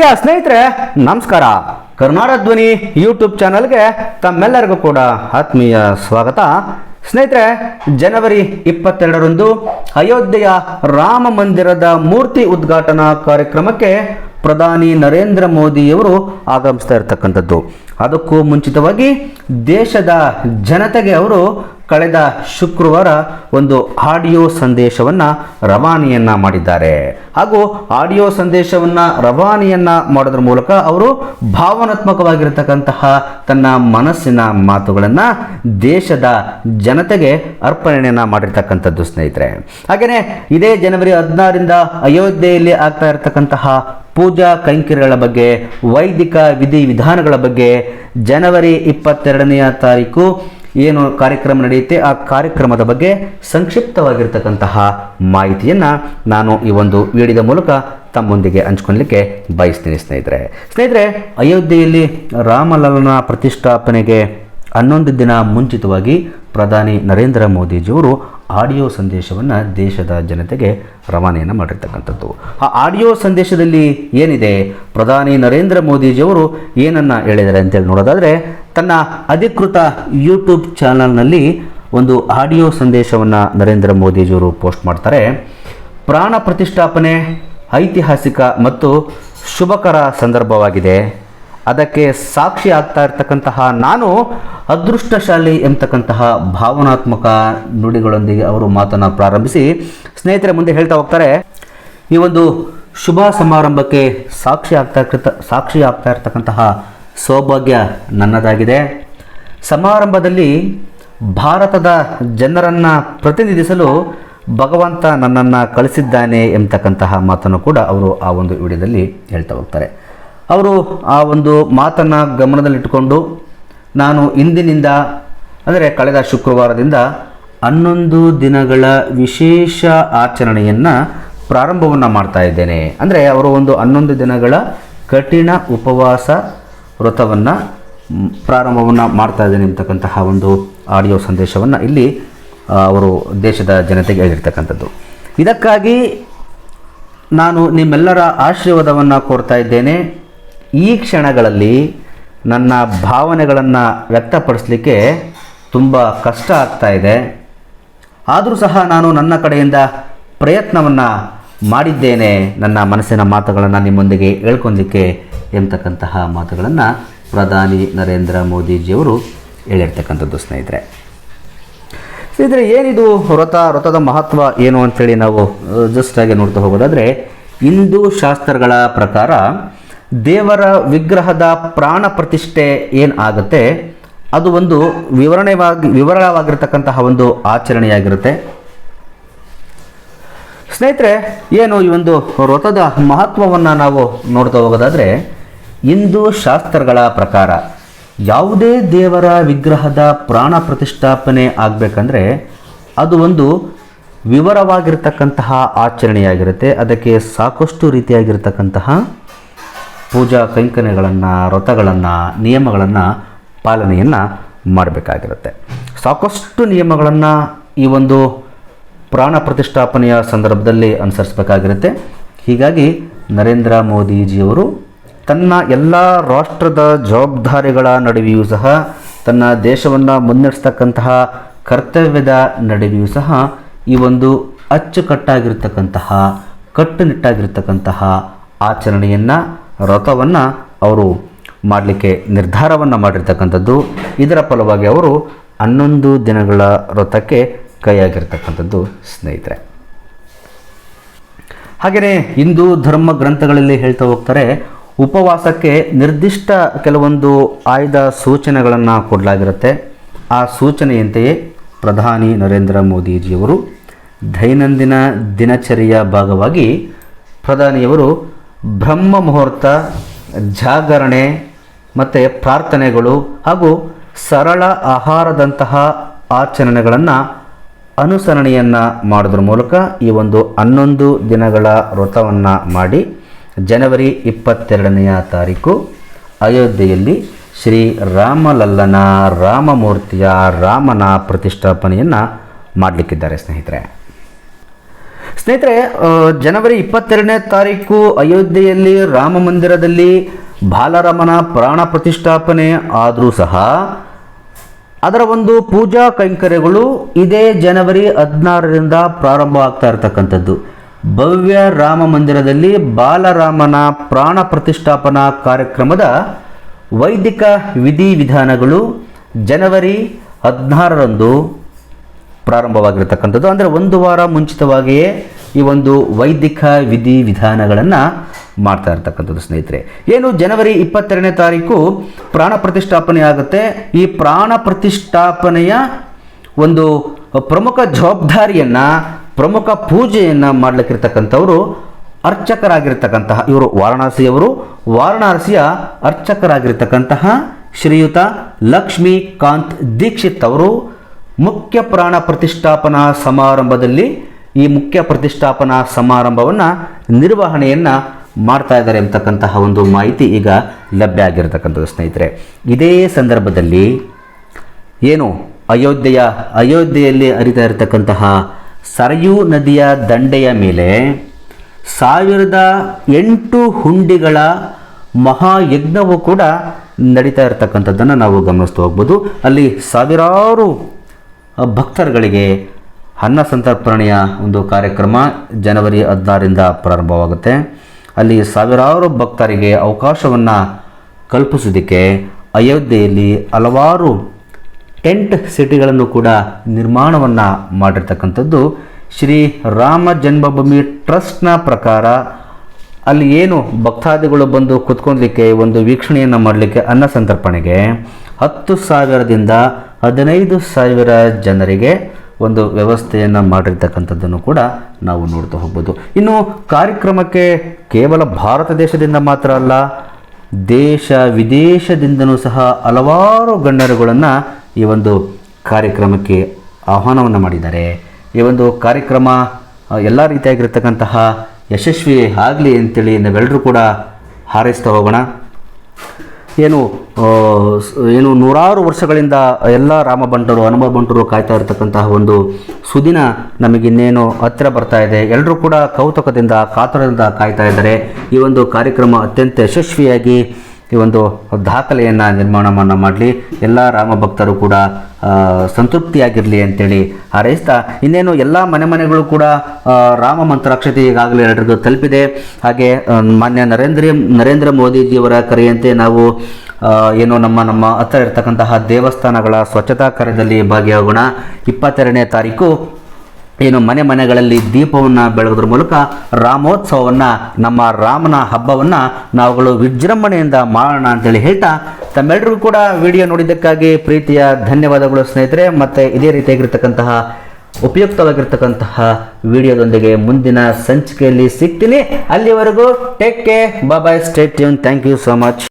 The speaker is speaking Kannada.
ಪ್ರಿಯ ಸ್ನೇಹಿತರೆ, ನಮಸ್ಕಾರ. ಕರ್ನಾಟಕ ಧ್ವನಿ ಯೂಟ್ಯೂಬ್ ಚಾನಲ್ಗೆ ತಮ್ಮೆಲ್ಲರಿಗೂ ಕೂಡ ಆತ್ಮೀಯ ಸ್ವಾಗತ. ಸ್ನೇಹಿತರೆ, ಜನವರಿ ಇಪ್ಪತ್ತೆರಡರಂದು ಅಯೋಧ್ಯೆಯ ರಾಮ ಮಂದಿರದ ಮೂರ್ತಿ ಉದ್ಘಾಟನಾ ಕಾರ್ಯಕ್ರಮಕ್ಕೆ ಪ್ರಧಾನಿ ನರೇಂದ್ರ ಮೋದಿಯವರು ಆಗಮಿಸ್ತಾ ಇರತಕ್ಕಂಥದ್ದು. ಅದಕ್ಕೂ ಮುಂಚಿತವಾಗಿ ದೇಶದ ಜನತೆಗೆ ಅವರು ಕಳೆದ ಶುಕ್ರವಾರ ಒಂದು ಆಡಿಯೋ ಸಂದೇಶವನ್ನು ರವಾನೆಯನ್ನ ಮಾಡಿದ್ದಾರೆ. ಹಾಗೂ ಆಡಿಯೋ ಸಂದೇಶವನ್ನು ರವಾನೆಯನ್ನ ಮಾಡೋದ್ರ ಮೂಲಕ ಅವರು ಭಾವನಾತ್ಮಕವಾಗಿರತಕ್ಕಂತಹ ತನ್ನ ಮನಸ್ಸಿನ ಮಾತುಗಳನ್ನು ದೇಶದ ಜನತೆಗೆ ಅರ್ಪಣೆಯನ್ನು ಮಾಡಿರ್ತಕ್ಕಂಥದ್ದು ಸ್ನೇಹಿತರೆ. ಹಾಗೆಯೇ ಇದೇ ಜನವರಿ ಹದಿನಾರರಿಂದ ಅಯೋಧ್ಯೆಯಲ್ಲಿ ಆಗ್ತಾ ಇರತಕ್ಕಂತಹ ಪೂಜಾ ಕೈಂಕರ್ಯಗಳ ಬಗ್ಗೆ, ವೈದಿಕ ವಿಧಿ ವಿಧಾನಗಳ ಬಗ್ಗೆ ಜನವರಿ ಇಪ್ಪತ್ತೆರಡನೆಯ ತಾರೀಕು ಏನು ಕಾರ್ಯಕ್ರಮ ನಡೆಯುತ್ತೆ, ಆ ಕಾರ್ಯಕ್ರಮದ ಬಗ್ಗೆ ಸಂಕ್ಷಿಪ್ತವಾಗಿರ್ತಕ್ಕಂತಹ ಮಾಹಿತಿಯನ್ನು ನಾನು ಈ ಒಂದು ವಿಡಿಯೋದ ಮೂಲಕ ತಮ್ಮೊಂದಿಗೆ ಹಂಚ್ಕೊಳ್ಲಿಕ್ಕೆ ಬಯಸ್ತೀನಿ ಸ್ನೇಹಿತರೆ. ಸ್ನೇಹಿತರೆ, ಅಯೋಧ್ಯೆಯಲ್ಲಿ ರಾಮಲಲ್ಲನ ಪ್ರತಿಷ್ಠಾಪನೆಗೆ ಹನ್ನೊಂದು ದಿನ ಮುಂಚಿತವಾಗಿ ಪ್ರಧಾನಿ ನರೇಂದ್ರ ಮೋದಿಜಿಯವರು ಆಡಿಯೋ ಸಂದೇಶವನ್ನು ದೇಶದ ಜನತೆಗೆ ರವಾನೆಯನ್ನು ಮಾಡಿರ್ತಕ್ಕಂಥದ್ದು. ಆ ಆಡಿಯೋ ಸಂದೇಶದಲ್ಲಿ ಏನಿದೆ? ಪ್ರಧಾನಿ ನರೇಂದ್ರ ಮೋದಿಜಿಯವರು ಏನನ್ನು ಹೇಳಿದ್ದಾರೆ ಅಂತೇಳಿ ನೋಡೋದಾದರೆ ತನ್ನ ಅಧಿಕೃತ ಯೂಟ್ಯೂಬ್ ಚಾನಲ್ನಲ್ಲಿ ಒಂದು ಆಡಿಯೋ ಸಂದೇಶವನ್ನು ನರೇಂದ್ರ ಮೋದಿಜಿಯವರು ಪೋಸ್ಟ್ ಮಾಡ್ತಾರೆ. ಪ್ರಾಣ ಪ್ರತಿಷ್ಠಾಪನೆ, ಐತಿಹಾಸಿಕ ಮತ್ತು ಶುಭಕರ ಸಂದರ್ಭವಾಗಿದೆ. ಅದಕ್ಕೆ ಸಾಕ್ಷಿ ಆಗ್ತಾ ಇರ್ತಕ್ಕಂತಹ ನಾನು ಅದೃಷ್ಟಶಾಲಿ ಎಂಬತಕ್ಕಂತಹ ಭಾವನಾತ್ಮಕ ನುಡಿಗಳೊಂದಿಗೆ ಅವರು ಮಾತನ್ನು ಪ್ರಾರಂಭಿಸಿ ಸ್ನೇಹಿತರೆ ಮುಂದೆ ಹೇಳ್ತಾ ಹೋಗ್ತಾರೆ. ಈ ಒಂದು ಶುಭ ಸಮಾರಂಭಕ್ಕೆ ಸಾಕ್ಷಿ ಆಗ್ತಾ ಇರ್ತ ಸಾಕ್ಷಿ ಆಗ್ತಾ ಇರ್ತಕ್ಕಂತಹ ಸೌಭಾಗ್ಯ ನನ್ನದಾಗಿದೆ. ಸಮಾರಂಭದಲ್ಲಿ ಭಾರತದ ಜನರನ್ನು ಪ್ರತಿನಿಧಿಸಲು ಭಗವಂತ ನನ್ನನ್ನು ಕಳಿಸಿದ್ದಾನೆ ಎಂಬತಕ್ಕಂತಹ ಮಾತನ್ನು ಕೂಡ ಅವರು ಆ ಒಂದು ವಿಡಿಯೋದಲ್ಲಿ ಹೇಳ್ತಾ ಹೋಗ್ತಾರೆ. ಅವರು ಆ ಒಂದು ಮಾತನ್ನು ಗಮನದಲ್ಲಿಟ್ಟುಕೊಂಡು, ನಾನು ಇಂದಿನಿಂದ, ಅಂದರೆ ಕಳೆದ ಶುಕ್ರವಾರದಿಂದ ಹನ್ನೊಂದು ದಿನಗಳ ವಿಶೇಷ ಆಚರಣೆಯನ್ನು ಪ್ರಾರಂಭವನ್ನು ಮಾಡ್ತಾ ಇದ್ದೇನೆ. ಅಂದರೆ ಅವರು ಒಂದು ಹನ್ನೊಂದು ದಿನಗಳ ಕಠಿಣ ಉಪವಾಸ ವ್ರತವನ್ನು ಪ್ರಾರಂಭವನ್ನು ಮಾಡ್ತಾ ಇದ್ದೇನೆ ಅಂತಕ್ಕಂತಹ ಒಂದು ಆಡಿಯೋ ಸಂದೇಶವನ್ನು ಇಲ್ಲಿ ಅವರು ದೇಶದ ಜನತೆಗೆ ಹೇಳಿರ್ತಕ್ಕಂಥದ್ದು. ಇದಕ್ಕಾಗಿ ನಾನು ನಿಮ್ಮೆಲ್ಲರ ಆಶೀರ್ವಾದವನ್ನು ಕೋರ್ತಾ ಇದ್ದೇನೆ. ಈ ಕ್ಷಣಗಳಲ್ಲಿ ನನ್ನ ಭಾವನೆಗಳನ್ನು ವ್ಯಕ್ತಪಡಿಸಲಿಕ್ಕೆ ತುಂಬ ಕಷ್ಟ ಆಗ್ತಾ ಇದೆ. ಆದರೂ ಸಹ ನಾನು ನನ್ನ ಕಡೆಯಿಂದ ಪ್ರಯತ್ನವನ್ನು ಮಾಡಿದ್ದೇನೆ. ನನ್ನ ಮನಸ್ಸಿನ ಮಾತುಗಳನ್ನು ನಿಮ್ಮೊಂದಿಗೆ ಹೇಳ್ಕೊಲಿಕ್ಕೆ ಎಂಬತಕ್ಕಂತಹ ಮಾತುಗಳನ್ನು ಪ್ರಧಾನಿ ನರೇಂದ್ರ ಮೋದಿಜಿಯವರು ಹೇಳಿರ್ತಕ್ಕಂಥದ್ದು ಸ್ನೇಹಿತರೆ. ಸ್ನೇಹಿತರೆ, ಏನಿದು ವ್ರತ, ವ್ರತದ ಮಹತ್ವ ಏನು ಅಂಥೇಳಿ ನಾವು ಜಸ್ಟ್ ಆಗಿ ನೋಡ್ತಾ ಹೋಗೋದಾದರೆ, ಹಿಂದೂ ಶಾಸ್ತ್ರಗಳ ಪ್ರಕಾರ ದೇವರ ವಿಗ್ರಹದ ಪ್ರಾಣ ಪ್ರತಿಷ್ಠೆ ಏನು ಆಗುತ್ತೆ, ಅದು ಒಂದು ವಿವರಣೆವಾಗಿ, ವಿವರವಾಗಿರ್ತಕ್ಕಂತಹ ಒಂದು ಆಚರಣೆಯಾಗಿರುತ್ತೆ. ಸ್ನೇಹಿತರೆ, ಏನು ಈ ಒಂದು ವ್ರತದ ಮಹತ್ವವನ್ನು ನಾವು ನೋಡ್ತಾ ಹೋಗೋದಾದರೆ ಹಿಂದೂ ಶಾಸ್ತ್ರಗಳ ಪ್ರಕಾರ ಯಾವುದೇ ದೇವರ ವಿಗ್ರಹದ ಪ್ರಾಣ ಪ್ರತಿಷ್ಠಾಪನೆ ಆಗಬೇಕಂದ್ರೆ ಅದು ಒಂದು ವಿವರವಾಗಿರ್ತಕ್ಕಂತಹ ಆಚರಣೆಯಾಗಿರುತ್ತೆ. ಅದಕ್ಕೆ ಸಾಕಷ್ಟು ರೀತಿಯಾಗಿರ್ತಕ್ಕಂತಹ ಪೂಜಾ ಕೈಂಕರ್ಯಗಳನ್ನು, ವ್ರತಗಳನ್ನು, ನಿಯಮಗಳನ್ನು ಪಾಲನೆಯನ್ನು ಮಾಡಬೇಕಾಗಿರುತ್ತೆ. ಸಾಕಷ್ಟು ನಿಯಮಗಳನ್ನು ಈ ಒಂದು ಪ್ರಾಣ ಪ್ರತಿಷ್ಠಾಪನೆಯ ಸಂದರ್ಭದಲ್ಲಿ ಅನುಸರಿಸಬೇಕಾಗಿರುತ್ತೆ. ಹೀಗಾಗಿ ನರೇಂದ್ರ ಮೋದಿಜಿಯವರು ತನ್ನ ಎಲ್ಲ ರಾಷ್ಟ್ರದ ಜವಾಬ್ದಾರಿಗಳ ನಡುವೆಯೂ ಸಹ ತನ್ನ ದೇಶವನ್ನು ಮುನ್ನಡೆಸ್ತಕ್ಕಂತಹ ಕರ್ತವ್ಯದ ನಡುವೆಯೂ ಸಹ ಈ ಒಂದು ಅಚ್ಚುಕಟ್ಟಾಗಿರ್ತಕ್ಕಂತಹ, ಕಟ್ಟುನಿಟ್ಟಾಗಿರ್ತಕ್ಕಂತಹ ಆಚರಣೆಯನ್ನು, ವ್ರತವನ್ನು ಅವರು ಮಾಡಲಿಕ್ಕೆ ನಿರ್ಧಾರವನ್ನು ಮಾಡಿರ್ತಕ್ಕಂಥದ್ದು. ಇದರ ಫಲವಾಗಿ ಅವರು ಹನ್ನೊಂದು ದಿನಗಳ ವ್ರತಕ್ಕೆ ಕೈಯಾಗಿರ್ತಕ್ಕಂಥದ್ದು, ಸ್ನೇಹಿತರೆ. ಹಾಗೆಯೇ ಹಿಂದೂ ಧರ್ಮ ಗ್ರಂಥಗಳಲ್ಲಿ ಹೇಳ್ತಾ ಹೋಗ್ತಾರೆ ಉಪವಾಸಕ್ಕೆ ನಿರ್ದಿಷ್ಟ ಕೆಲವೊಂದು ಆಯ್ದ ಸೂಚನೆಗಳನ್ನು ಕೊಡಲಾಗಿರುತ್ತೆ. ಆ ಸೂಚನೆಯಂತೆಯೇ ಪ್ರಧಾನಿ ನರೇಂದ್ರ ಮೋದಿಜಿಯವರು ದೈನಂದಿನ ದಿನಚರಿಯ ಭಾಗವಾಗಿ ಪ್ರಧಾನಿಯವರು ಬ್ರಹ್ಮ ಮುಹೂರ್ತ, ಜಾಗರಣೆ ಮತ್ತು ಪ್ರಾರ್ಥನೆಗಳು ಹಾಗೂ ಸರಳ ಆಹಾರದಂತಹ ಆಚರಣೆಗಳನ್ನು ಅನುಸರಣೆಯನ್ನು ಮಾಡೋದ್ರ ಮೂಲಕ ಈ ಒಂದು ಹನ್ನೊಂದು ದಿನಗಳ ವ್ರತವನ್ನು ಮಾಡಿ ಜನವರಿ ಇಪ್ಪತ್ತೆರಡನೆಯ ತಾರೀಕು, ಅಯೋಧ್ಯೆಯಲ್ಲಿ ಶ್ರೀ ರಾಮಲಲ್ಲನ ರಾಮಮೂರ್ತಿಯ ರಾಮನ ಪ್ರತಿಷ್ಠಾಪನೆಯನ್ನು ಮಾಡಲಿಕ್ಕಿದ್ದಾರೆ ಸ್ನೇಹಿತರೆ. ಸ್ನೇಹಿತರೆ ಜನವರಿ ಇಪ್ಪತ್ತೆರಡನೇ ತಾರೀಕು ಅಯೋಧ್ಯೆಯಲ್ಲಿ ರಾಮ ಮಂದಿರದಲ್ಲಿ ಬಾಲರಾಮನ ಪ್ರಾಣ ಪ್ರತಿಷ್ಠಾಪನೆ ಆದರೂ ಸಹ ಅದರ ಒಂದು ಪೂಜಾ ಕೈಂಕರ್ಯಗಳು ಇದೇ ಜನವರಿ ಹದಿನಾರರಿಂದ ಪ್ರಾರಂಭ ಆಗ್ತಾ ಇರತಕ್ಕಂಥದ್ದು. ಭವ್ಯ ರಾಮ ಮಂದಿರದಲ್ಲಿ ಬಾಲರಾಮನ ಪ್ರಾಣ ಪ್ರತಿಷ್ಠಾಪನಾ ಕಾರ್ಯಕ್ರಮದ ವೈದಿಕ ವಿಧಿವಿಧಾನಗಳು ಜನವರಿ ಹದಿನಾರರಂದು ಪ್ರಾರಂಭವಾಗಿರತಕ್ಕಂಥದ್ದು. ಅಂದರೆ ಒಂದು ವಾರ ಮುಂಚಿತವಾಗಿಯೇ ಈ ಒಂದು ವೈದಿಕ ವಿಧಿವಿಧಾನಗಳನ್ನು ಮಾಡ್ತಾ ಇರ್ತಕ್ಕಂಥದ್ದು ಸ್ನೇಹಿತರೆ. ಏನು? ಜನವರಿ ಇಪ್ಪತ್ತೆರಡನೇ ತಾರೀಕು ಪ್ರಾಣ ಪ್ರತಿಷ್ಠಾಪನೆ ಆಗುತ್ತೆ. ಈ ಪ್ರಾಣ ಪ್ರತಿಷ್ಠಾಪನೆಯ ಒಂದು ಪ್ರಮುಖ ಜವಾಬ್ದಾರಿಯನ್ನು ಪ್ರಮುಖ ಪೂಜೆಯನ್ನು ಮಾಡಲಿಕ್ಕಿರ್ತಕ್ಕಂಥವರು ಅರ್ಚಕರಾಗಿರ್ತಕ್ಕಂತಹ ಇವರು ವಾರಣಾಸಿಯವರು. ವಾರಣಾಸಿಯ ಅರ್ಚಕರಾಗಿರ್ತಕ್ಕಂತಹ ಶ್ರೀಯುತ ಲಕ್ಷ್ಮೀಕಾಂತ್ ದೀಕ್ಷಿತ್ ಅವರು ಮುಖ್ಯ ಪ್ರಾಣ ಪ್ರತಿಷ್ಠಾಪನಾ ಸಮಾರಂಭದಲ್ಲಿ ಈ ಮುಖ್ಯ ಪ್ರತಿಷ್ಠಾಪನಾ ಸಮಾರಂಭವನ್ನು ನಿರ್ವಹಣೆಯನ್ನು ಮಾಡ್ತಾ ಇದ್ದಾರೆ ಎಂಬತಕ್ಕಂತಹ ಒಂದು ಮಾಹಿತಿ ಈಗ ಲಭ್ಯ ಆಗಿರತಕ್ಕಂಥದ್ದು ಸ್ನೇಹಿತರೆ. ಇದೇ ಸಂದರ್ಭದಲ್ಲಿ ಏನು ಅಯೋಧ್ಯೆಯ ಅಯೋಧ್ಯೆಯಲ್ಲಿ ಅರಿತಾ ಇರತಕ್ಕಂತಹ ಸರಯೂ ನದಿಯ ದಂಡೆಯ ಮೇಲೆ ಸಾವಿರದ ಎಂಟು ಹುಂಡಿಗಳ ಮಹಾಯಜ್ಞವು ಕೂಡ ನಡೀತಾ ಇರತಕ್ಕಂಥದ್ದನ್ನು ನಾವು ಗಮನಿಸ್ತಾ ಹೋಗ್ಬೋದು. ಅಲ್ಲಿ ಸಾವಿರಾರು ಭಕ್ತರುಗಳಿಗೆ ಅನ್ನ ಸಂತರ್ಪಣೆಯ ಒಂದು ಕಾರ್ಯಕ್ರಮ ಜನವರಿ ಹದಿನಾರರಿಂದ ಪ್ರಾರಂಭವಾಗುತ್ತೆ. ಅಲ್ಲಿ ಸಾವಿರಾರು ಭಕ್ತರಿಗೆ ಅವಕಾಶವನ್ನು ಕಲ್ಪಿಸೋದಕ್ಕೆ ಅಯೋಧ್ಯೆಯಲ್ಲಿ ಹಲವಾರು ಟೆಂಟ್ ಸಿಟಿಗಳನ್ನು ಕೂಡ ನಿರ್ಮಾಣವನ್ನು ಮಾಡಿರ್ತಕ್ಕಂಥದ್ದು ಶ್ರೀ ರಾಮ ಜನ್ಮಭೂಮಿ ಟ್ರಸ್ಟ್ನ ಪ್ರಕಾರ ಅಲ್ಲಿ ಏನು ಭಕ್ತಾದಿಗಳು ಬಂದು ಕುತ್ಕೊಳ್ಲಿಕ್ಕೆ ಒಂದು ವೀಕ್ಷಣೆಯನ್ನು ಮಾಡಲಿಕ್ಕೆ ಅನ್ನ ಸಂತರ್ಪಣೆಗೆ ಹತ್ತು ಸಾವಿರದಿಂದ ಹದಿನೈದು ಸಾವಿರ ಜನರಿಗೆ ಒಂದು ವ್ಯವಸ್ಥೆಯನ್ನು ಮಾಡಿರ್ತಕ್ಕಂಥದ್ದನ್ನು ಕೂಡ ನಾವು ನೋಡ್ತಾ ಹೋಗ್ಬೋದು. ಇನ್ನು ಕಾರ್ಯಕ್ರಮಕ್ಕೆ ಕೇವಲ ಭಾರತ ದೇಶದಿಂದ ಮಾತ್ರ ಅಲ್ಲ, ದೇಶ ವಿದೇಶದಿಂದನೂ ಸಹ ಹಲವಾರು ಗಣ್ಯರುಗಳನ್ನು ಈ ಒಂದು ಕಾರ್ಯಕ್ರಮಕ್ಕೆ ಆಹ್ವಾನವನ್ನು ಮಾಡಿದ್ದಾರೆ. ಈ ಒಂದು ಕಾರ್ಯಕ್ರಮ ಎಲ್ಲ ರೀತಿಯಾಗಿರ್ತಕ್ಕಂತಹ ಯಶಸ್ವಿ ಆಗಲಿ ಅಂತೇಳಿ ನಾವೆಲ್ಲರೂ ಕೂಡ ಹಾರೈಸ್ತಾ ಹೋಗೋಣ. ಏನು ಏನು ನೂರಾರು ವರ್ಷಗಳಿಂದ ಎಲ್ಲ ರಾಮ ಬಂಟರು, ಹನುಮ ಬಂಟರು ಕಾಯ್ತಾ ಇರತಕ್ಕಂತಹ ಒಂದು ಸುದಿನ ನಮಗಿನ್ನೇನು ಹತ್ತಿರ ಬರ್ತಾ ಇದೆ. ಎಲ್ಲರೂ ಕೂಡ ಕೌತುಕದಿಂದ, ಕಾತುರದಿಂದ ಕಾಯ್ತಾ ಇದ್ದಾರೆ. ಈ ಒಂದು ಕಾರ್ಯಕ್ರಮ ಅತ್ಯಂತ ಯಶಸ್ವಿಯಾಗಿ ಈ ಒಂದು ದಾಖಲೆಯನ್ನು ನಿರ್ಮಾಣವನ್ನು ಮಾಡಲಿ. ಎಲ್ಲ ರಾಮ ಭಕ್ತರು ಕೂಡ ಸಂತೃಪ್ತಿಯಾಗಿರಲಿ ಅಂತೇಳಿ ಹಾರೈಸ್ತಾ, ಇನ್ನೇನು ಎಲ್ಲ ಮನೆ ಮನೆಗಳು ಕೂಡ ರಾಮ ಮಂತ್ರಾಕ್ಷತೆ ಈಗಾಗಲೇ ಎಲ್ಲರಿಗೂ ತಲುಪಿದೆ. ಹಾಗೆ ಮಾನ್ಯ ನರೇಂದ್ರ ನರೇಂದ್ರ ಮೋದಿಜಿಯವರ ಕರೆಯಂತೆ ನಾವು ಏನು ನಮ್ಮ ನಮ್ಮ ಹತ್ತಿರ ಇರತಕ್ಕಂತಹ ದೇವಸ್ಥಾನಗಳ ಸ್ವಚ್ಛತಾ ಕಾರ್ಯದಲ್ಲಿ ಭಾಗಿಯಾಗೋಣ. ಇಪ್ಪತ್ತೆರಡನೇ ತಾರೀಕು ಏನು ಮನೆ ಮನೆಗಳಲ್ಲಿ ದೀಪವನ್ನು ಬೆಳಗೋದ್ರ ಮೂಲಕ ರಾಮೋತ್ಸವವನ್ನು, ನಮ್ಮ ರಾಮನ ಹಬ್ಬವನ್ನು ನಾವುಗಳು ವಿಜೃಂಭಣೆಯಿಂದ ಮಾಡೋಣ ಅಂತೇಳಿ ಹೇಳ್ತಾ ತಮ್ಮೆಲ್ಲರಿಗೂ ಕೂಡ ವಿಡಿಯೋ ನೋಡಿದ್ದಕ್ಕಾಗಿ ಪ್ರೀತಿಯ ಧನ್ಯವಾದಗಳು ಸ್ನೇಹಿತರೆ. ಮತ್ತು ಇದೇ ರೀತಿಯಾಗಿರ್ತಕ್ಕಂತಹ ಉಪಯುಕ್ತವಾಗಿರ್ತಕ್ಕಂತಹ ವಿಡಿಯೋದೊಂದಿಗೆ ಮುಂದಿನ ಸಂಚಿಕೆಯಲ್ಲಿ ಸಿಗ್ತೀನಿ. ಅಲ್ಲಿವರೆಗೂ take care bye stay tuned thank you so much